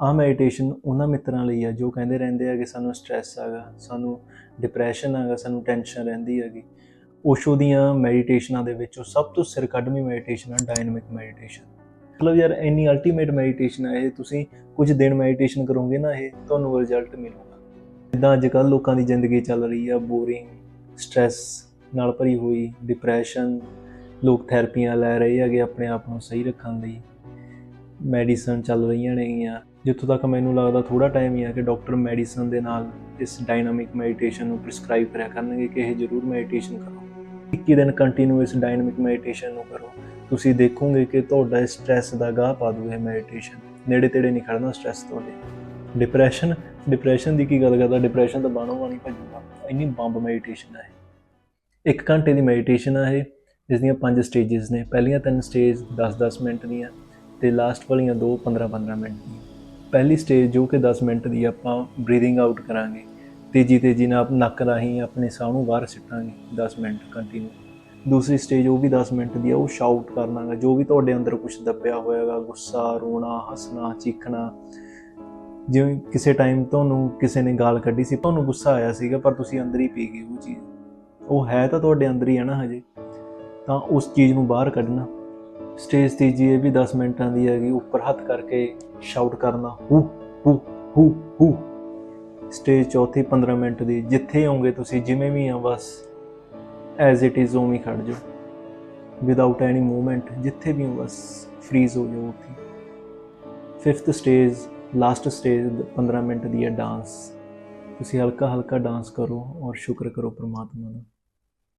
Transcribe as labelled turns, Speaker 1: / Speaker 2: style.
Speaker 1: ਆਹ ਮੈਡੀਟੇਸ਼ਨ ਉਹਨਾਂ ਮਿੱਤਰਾਂ ਲਈ ਆ, ਜੋ ਕਹਿੰਦੇ ਰਹਿੰਦੇ ਆ ਕਿ ਸਾਨੂੰ ਸਟ੍ਰੈਸ ਆਗਾ, ਸਾਨੂੰ ਡਿਪਰੈਸ਼ਨ ਆਗਾ, ਸਾਨੂੰ ਟੈਨਸ਼ਨ ਰਹਿੰਦੀ ਹੈਗੀ। ਓਸ਼ੋ ਦੀਆਂ ਮੈਡੀਟੇਸ਼ਨਾਂ ਦੇ ਵਿੱਚੋਂ ਸਭ ਤੋਂ ਸਿਰ ਕੱਢਵੀਂ ਮੈਡੀਟੇਸ਼ਨ ਆ ਡਾਇਨਾਮਿਕ ਮੈਡੀਟੇਸ਼ਨ ਮਤਲਬ ਯਾਰ, ਇੰਨੀ ਅਲਟੀਮੇਟ ਮੈਡੀਟੇਸ਼ਨ ਹੈ ਇਹ, ਤੁਸੀਂ ਕੁਝ ਦਿਨ ਮੈਡੀਟੇਸ਼ਨ ਕਰੋਗੇ ਨਾ ਇਹ, ਤੁਹਾਨੂੰ ਰਿਜ਼ਲਟ ਮਿਲੂਗਾ। ਜਿੱਦਾਂ ਅੱਜ ਕੱਲ੍ਹ ਲੋਕਾਂ ਦੀ ਜ਼ਿੰਦਗੀ ਚੱਲ ਰਹੀ ਆ ਬੋਰਿੰਗ ਸਟ੍ਰੈਸ ਨਾਲ ਭਰੀ ਹੋਈ ਡਿਪਰੈਸ਼ਨ ਲੋਕ ਥੈਰੇਪੀਆਂ ਲੈ ਰਹੇ ਹੈਗੇ ਆਪਣੇ ਆਪ ਨੂੰ ਸਹੀ ਰੱਖਣ ਲਈ। ਮੈਡੀਸਨ ਚੱਲ ਰਹੀਆਂ ਨੇਗੀਆਂ। ਜਿੱਥੋਂ ਤੱਕ ਮੈਨੂੰ ਲੱਗਦਾ ਥੋੜਾ ਟਾਈਮ ਹੀ ਆ ਕਿ ਡਾਕਟਰ ਮੈਡੀਸਨ ਦੇ ਨਾਲ ਇਸ ਡਾਇਨਾਮਿਕ ਮੈਡੀਟੇਸ਼ਨ ਨੂੰ ਪ੍ਰਿਸਕ੍ਰਾਈਬ ਕਰਿਆ ਕਰਨਗੇ ਕਿ ਇਹ ਜ਼ਰੂਰ ਮੈਡੀਟੇਸ਼ਨ ਕਰੋ। 21 ਦਿਨ ਕੰਟੀਨਿਊ ਇਸ ਡਾਇਨਾਮਿਕ ਮੈਡੀਟੇਸ਼ਨ ਨੂੰ ਕਰੋ। ਤੁਸੀਂ ਦੇਖੋਗੇ ਕਿ ਤੁਹਾਡਾ ਸਟ੍ਰੈਸ ਦਾ ਗਾਹ ਪਾ ਦੂ ਇਹ ਮੈਡੀਟੇਸ਼ਨ ਨੇੜੇ ਤੇੜੇ ਨਹੀਂ ਖੜਨਾ ਸਟ੍ਰੈਸ ਤੁਹਾਡੇ। ਡਿਪਰੈਸ਼ਨ ਡਿਪਰੈਸ਼ਨ ਦੀ ਕੀ ਗੱਲ ਕਰਦਾ? ਡਿਪਰੈਸ਼ਨ ਤਾਂ ਬਾਣੋ ਬਾਣੀ ਭੱਜੂਗਾ। ਇੰਨੀ ਬੰਬ ਮੈਡੀਟੇਸ਼ਨ ਹੈ ਇਹ। ਇੱਕ ਘੰਟੇ ਦੀ ਮੈਡੀਟੇਸ਼ਨ ਆ ਇਹ ਜਿਸ ਦੀਆਂ ਪੰਜ ਸਟੇजेस ਨੇ। ਪਹਿਲੀਆਂ ਤਿੰਨ ਸਟੇਜ 10-10 ਮਿੰਟ ਦੀਆਂ ਤੇ ਲਾਸਟ ਵਾਲੀਆਂ ਦੋ 15-15 ਮਿੰਟ ਦੀਆਂ। ਪਹਿਲੀ ਸਟੇਜ ਜੋ ਕਿ 10 ਮਿੰਟ ਦੀ ਆਪਾਂ ਬਰੀਥਿੰਗ ਆਊਟ ਕਰਾਂਗੇ, ਤੇਜ਼ੀ ਤੇਜ਼ੀ ਨਾਲ ਨੱਕ ਰਾਹੀਂ ਆਪਣੇ ਸਾਹ ਨੂੰ ਬਾਹਰ ਸਿੱਟਾਂਗੇ 10 ਮਿੰਟ ਕੰਟੀਨਿਊ ਦੂਸਰੀ ਸਟੇਜ ਉਹ ਵੀ 10 ਮਿੰਟ ਦੀ ਆ, ਉਹ ਸ਼ਾਊਟ ਕਰਨਾਗਾ ਜੋ ਵੀ ਤੁਹਾਡੇ ਅੰਦਰ ਕੁਝ ਦੱਬਿਆ ਹੋਇਆਗਾ ਗੁੱਸਾ, ਰੋਣਾ, ਹੱਸਣਾ, ਚੀਖਣਾ, ਜਿਵੇਂ ਕਿਸੇ ਟਾਈਮ ਤੁਹਾਨੂੰ ਕਿਸੇ ਨੇ ਗਾਲ ਕੱਢੀ ਸੀ, ਤੁਹਾਨੂੰ ਗੁੱਸਾ ਆਇਆ ਸੀਗਾ, ਪਰ ਤੁਸੀਂ ਅੰਦਰ ਹੀ ਪੀ ਗਏ ਉਹ ਚੀਜ਼। ਉਹ ਹੈ ਤਾਂ ਤੁਹਾਡੇ ਅੰਦਰ ਹੀ ਹੈ ਨਾ ਹਜੇ, ਤਾਂ ਉਸ ਚੀਜ਼ ਨੂੰ ਬਾਹਰ ਕੱਢਣਾ। ਸਟੇਜ ਤੀਜੀ ਇਹ ਵੀ 10 ਮਿੰਟਾਂ ਦੀ ਹੈਗੀ, ਉੱਪਰ ਹੱਥ ਕਰਕੇ ਸ਼ਾਊਟ ਕਰਨਾ, ਹੂ ਹੂ ਹੂ ਹੂ। ਸਟੇਜ ਚੌਥੀ 15 ਮਿੰਟ ਦੀ, ਜਿੱਥੇ ਹੋਗੇ ਤੁਸੀਂ, ਜਿਵੇਂ ਵੀ ਆ, ਬਸ ਐਜ਼ ਇਟ ਇਜ਼ ਉਵੇਂ ਖੜ ਜਾਓ। ਵਿਦਆਊਟ ਐਨੀ ਮੂਵਮੈਂਟ ਜਿੱਥੇ ਵੀ ਹੋ, ਬਸ ਫ੍ਰੀਜ਼ ਹੋ ਜਾਓ ਉੱਥੇ। Fifth stage last stage 15 minute ਦੀ ਹੈ ਡਾਂਸ ਤੁਸੀਂ ਹਲਕਾ ਹਲਕਾ ਡਾਂਸ ਕਰੋ ਔਰ ਸ਼ੁਕਰ ਕਰੋ ਪ੍ਰਮਾਤਮਾ ਦਾ।